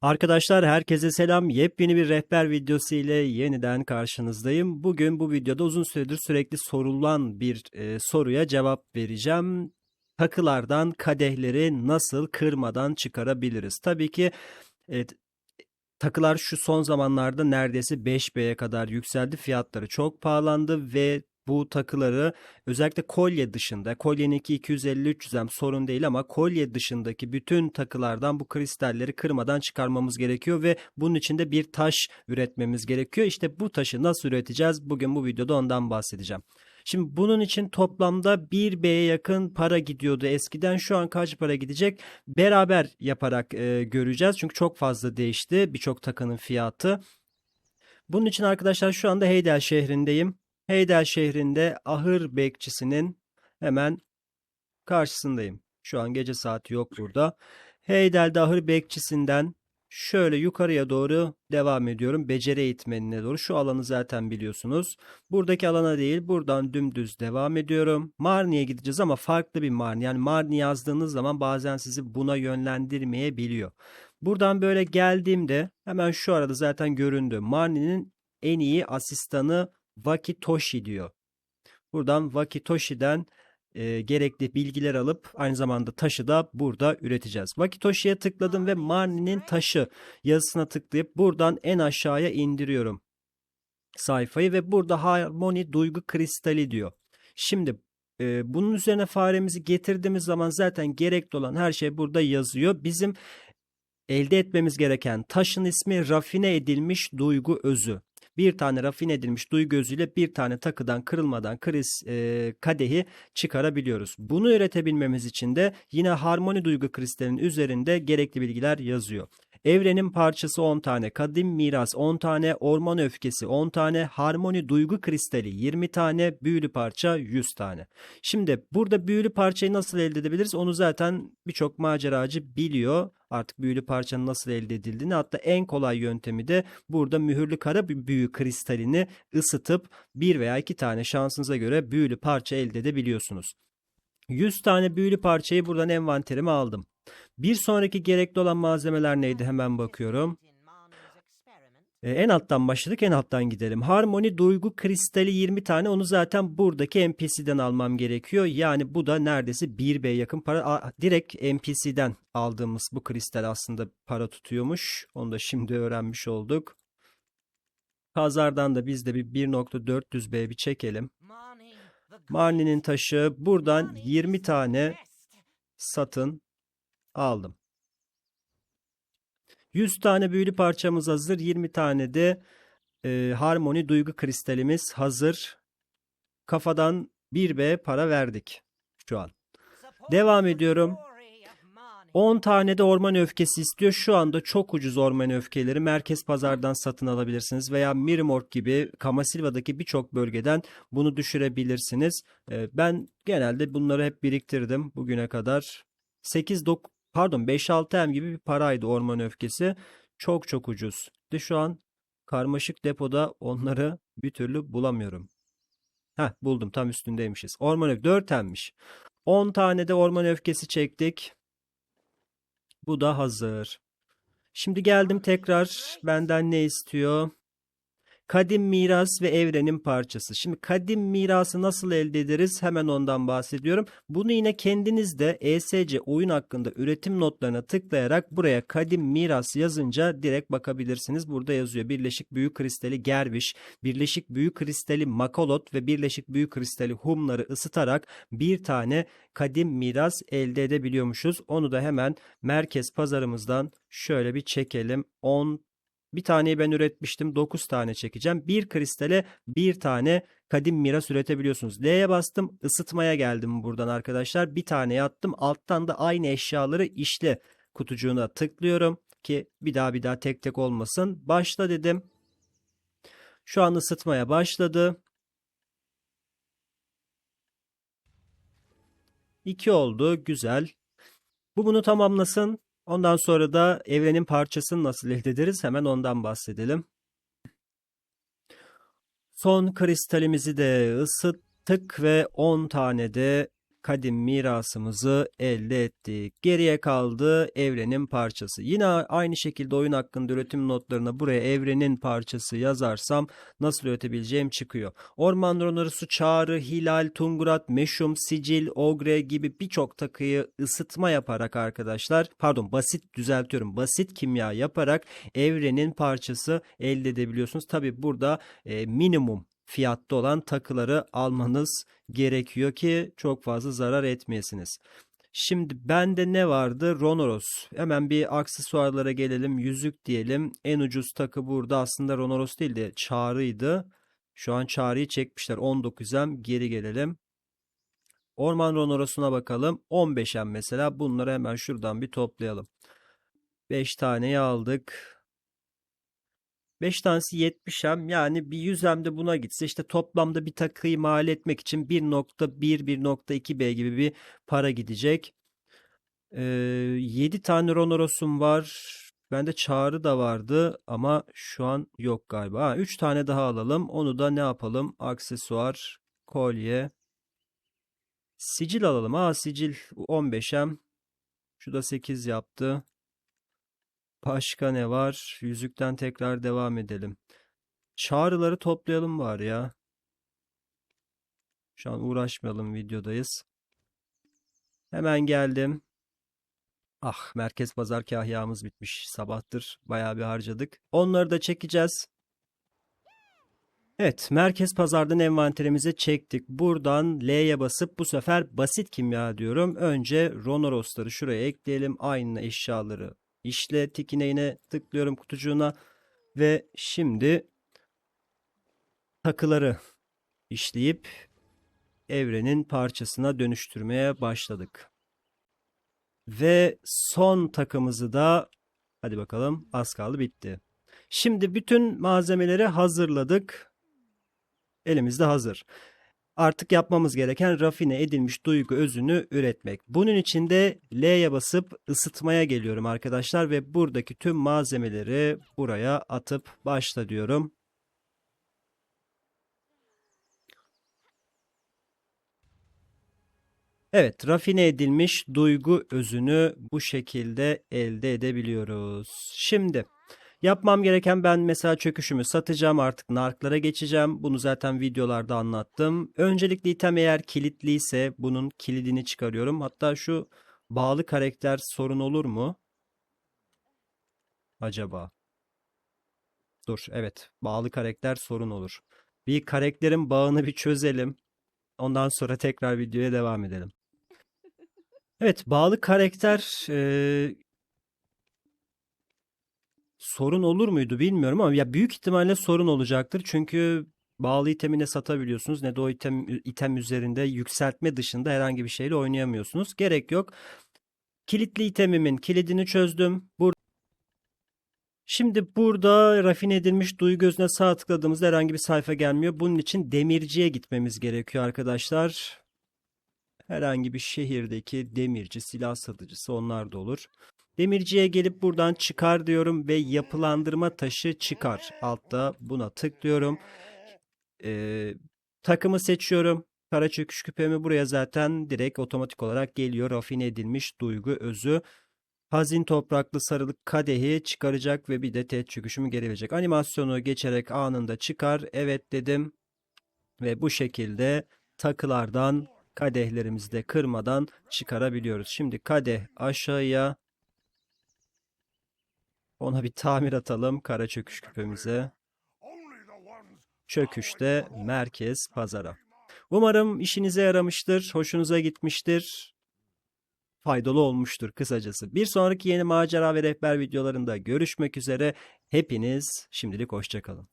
Arkadaşlar herkese selam. Yepyeni bir rehber videosu ile yeniden karşınızdayım. Bugün bu videoda uzun süredir sürekli sorulan bir e, soruya cevap vereceğim. Takılardan kadehleri nasıl kırmadan çıkarabiliriz? Tabii ki e, takılar şu son zamanlarda neredeyse 5B'ye kadar yükseldi. Fiyatları çok pahalandı ve bu takıları özellikle kolye dışında, kolyeninki 250-300M sorun değil ama kolye dışındaki bütün takılardan bu kristalleri kırmadan çıkarmamız gerekiyor ve bunun için de bir taş üretmemiz gerekiyor. İşte bu taşı nasıl üreteceğiz? Bugün bu videoda ondan bahsedeceğim. Şimdi bunun için toplamda 1B'ye yakın para gidiyordu eskiden. Şu an kaç para gidecek? Beraber yaparak e, göreceğiz. Çünkü çok fazla değişti birçok takının fiyatı. Bunun için arkadaşlar şu anda Heydel şehrindeyim. Heydel şehrinde ahır bekçisinin hemen karşısındayım. Şu an gece saati yok burada. Heydel'de ahır bekçisinden şöyle yukarıya doğru devam ediyorum. Beceri eğitmenine doğru. Şu alanı zaten biliyorsunuz. Buradaki alana değil buradan dümdüz devam ediyorum. Marni'ye gideceğiz ama farklı bir Marni. Yani Marni yazdığınız zaman bazen sizi buna yönlendirmeyebiliyor. Buradan böyle geldiğimde hemen şu arada zaten göründü. Marni'nin en iyi asistanı Wakitoshi diyor. Buradan Wakitoshi'den e, gerekli bilgiler alıp aynı zamanda taşı da burada üreteceğiz. Wakitoshi'ye tıkladım ve Marni'nin taşı yazısına tıklayıp buradan en aşağıya indiriyorum sayfayı ve burada harmoni duygu kristali diyor. Şimdi e, bunun üzerine faremizi getirdiğimiz zaman zaten gerekli olan her şey burada yazıyor. Bizim elde etmemiz gereken taşın ismi rafine edilmiş duygu özü bir tane rafine edilmiş duy gözüyle bir tane takıdan kırılmadan kriz e, kadehi çıkarabiliyoruz. Bunu üretebilmemiz için de yine harmoni duygu kristalinin üzerinde gerekli bilgiler yazıyor. Evrenin parçası 10 tane, kadim miras 10 tane, orman öfkesi 10 tane, harmoni duygu kristali 20 tane, büyülü parça 100 tane. Şimdi burada büyülü parçayı nasıl elde edebiliriz? Onu zaten birçok maceracı biliyor. Artık büyülü parçanın nasıl elde edildiğini hatta en kolay yöntemi de burada mühürlü kara büyü kristalini ısıtıp bir veya iki tane şansınıza göre büyülü parça elde edebiliyorsunuz. 100 tane büyülü parçayı buradan envanterime aldım. Bir sonraki gerekli olan malzemeler neydi hemen bakıyorum. Ee, en alttan başladık en alttan gidelim. Harmoni duygu kristali 20 tane onu zaten buradaki NPC'den almam gerekiyor. Yani bu da neredeyse 1B yakın para. A, direkt NPC'den aldığımız bu kristal aslında para tutuyormuş. Onu da şimdi öğrenmiş olduk. Pazardan da biz de bir 1.400B bir çekelim. Marni'nin taşı buradan 20 tane satın aldım. 100 tane büyülü parçamız hazır. 20 tane de e, harmoni duygu kristalimiz hazır. Kafadan 1B para verdik şu an. Devam ediyorum. 10 tane de orman öfkesi istiyor. Şu anda çok ucuz orman öfkeleri merkez pazardan satın alabilirsiniz veya Mirimorg gibi Kamasilva'daki birçok bölgeden bunu düşürebilirsiniz. E, ben genelde bunları hep biriktirdim bugüne kadar. 8 9 pardon 5-6 M gibi bir paraydı orman öfkesi. Çok çok ucuz. De şu an karmaşık depoda onları bir türlü bulamıyorum. Heh buldum tam üstündeymişiz. Orman öfkesi 4 M'miş. 10 tane de orman öfkesi çektik. Bu da hazır. Şimdi geldim tekrar benden ne istiyor? Kadim miras ve evrenin parçası. Şimdi kadim mirası nasıl elde ederiz? Hemen ondan bahsediyorum. Bunu yine kendiniz de ESC oyun hakkında üretim notlarına tıklayarak buraya kadim miras yazınca direkt bakabilirsiniz. Burada yazıyor. Birleşik büyük kristali Gerviş, birleşik büyük kristali Makolot ve birleşik büyük kristali Humları ısıtarak bir tane kadim miras elde edebiliyormuşuz. Onu da hemen merkez pazarımızdan şöyle bir çekelim. 10 bir taneyi ben üretmiştim. 9 tane çekeceğim. Bir kristale bir tane kadim miras üretebiliyorsunuz. L'ye bastım. ısıtmaya geldim buradan arkadaşlar. Bir tane attım. Alttan da aynı eşyaları işle kutucuğuna tıklıyorum. Ki bir daha bir daha tek tek olmasın. Başla dedim. Şu an ısıtmaya başladı. 2 oldu. Güzel. Bu bunu tamamlasın. Ondan sonra da evrenin parçasını nasıl elde ederiz hemen ondan bahsedelim. Son kristalimizi de ısıttık ve 10 tane de kadim mirasımızı elde ettik. Geriye kaldı evrenin parçası. Yine aynı şekilde oyun hakkında üretim notlarına buraya evrenin parçası yazarsam nasıl üretebileceğim çıkıyor. Orman ronorusu, çağrı, hilal, tungurat, meşum, sicil, ogre gibi birçok takıyı ısıtma yaparak arkadaşlar pardon basit düzeltiyorum basit kimya yaparak evrenin parçası elde edebiliyorsunuz. Tabi burada e, minimum fiyatta olan takıları almanız gerekiyor ki çok fazla zarar etmeyesiniz. Şimdi bende ne vardı? Ronoros. Hemen bir aksesuarlara gelelim. Yüzük diyelim. En ucuz takı burada aslında Ronoros değil de çağrıydı. Şu an çağrıyı çekmişler. 19'em geri gelelim. Orman Ronoros'una bakalım. 15'em mesela. Bunları hemen şuradan bir toplayalım. 5 taneyi aldık. 5 tanesi 70'em yani bir 100'em de buna gitse işte toplamda bir takıyı mal etmek için 1.1 1.2B gibi bir para gidecek. Ee, 7 tane Ronoros'um var. Bende çağrı da vardı ama şu an yok galiba. Ha, 3 tane daha alalım. Onu da ne yapalım? Aksesuar, kolye, sicil alalım. Ha sicil 15'em. Şu da 8 yaptı. Başka ne var? Yüzükten tekrar devam edelim. Çağrıları toplayalım var ya. Şu an uğraşmayalım videodayız. Hemen geldim. Ah merkez pazar kahyamız bitmiş. Sabahtır bayağı bir harcadık. Onları da çekeceğiz. Evet, merkez pazardan envanterimize çektik. Buradan L'ye basıp bu sefer basit kimya diyorum. Önce Ronoros'ları şuraya ekleyelim. Aynı eşyaları işle tikineğine tıklıyorum kutucuğuna ve şimdi takıları işleyip evrenin parçasına dönüştürmeye başladık. Ve son takımızı da hadi bakalım az kaldı bitti. Şimdi bütün malzemeleri hazırladık. Elimizde hazır. Artık yapmamız gereken rafine edilmiş duygu özünü üretmek. Bunun için de L'ye basıp ısıtmaya geliyorum arkadaşlar ve buradaki tüm malzemeleri buraya atıp başla diyorum. Evet, rafine edilmiş duygu özünü bu şekilde elde edebiliyoruz. Şimdi Yapmam gereken ben mesela çöküşümü satacağım artık narklara geçeceğim. Bunu zaten videolarda anlattım. Öncelikle item eğer kilitliyse bunun kilidini çıkarıyorum. Hatta şu bağlı karakter sorun olur mu? Acaba? Dur evet bağlı karakter sorun olur. Bir karakterin bağını bir çözelim. Ondan sonra tekrar videoya devam edelim. Evet bağlı karakter e, sorun olur muydu bilmiyorum ama ya büyük ihtimalle sorun olacaktır. Çünkü bağlı itemi ne satabiliyorsunuz ne de o item, item üzerinde yükseltme dışında herhangi bir şeyle oynayamıyorsunuz. Gerek yok. Kilitli itemimin kilidini çözdüm. Bur Şimdi burada rafine edilmiş duyu gözüne sağ tıkladığımızda herhangi bir sayfa gelmiyor. Bunun için demirciye gitmemiz gerekiyor arkadaşlar. Herhangi bir şehirdeki demirci, silah satıcısı onlar da olur. Demirciye gelip buradan çıkar diyorum ve yapılandırma taşı çıkar. Altta buna tıklıyorum. Ee, takımı seçiyorum. Kara çöküş küpemi buraya zaten direkt otomatik olarak geliyor. Rafine edilmiş duygu özü. Hazin topraklı sarılık kadehi çıkaracak ve bir de teğet çöküşümü geri verecek. Animasyonu geçerek anında çıkar. Evet dedim. Ve bu şekilde takılardan kadehlerimizi de kırmadan çıkarabiliyoruz. Şimdi kadeh aşağıya ona bir tamir atalım kara çöküş küpemize. Çöküşte merkez pazara. Umarım işinize yaramıştır, hoşunuza gitmiştir, faydalı olmuştur kısacası. Bir sonraki yeni macera ve rehber videolarında görüşmek üzere. Hepiniz şimdilik hoşçakalın.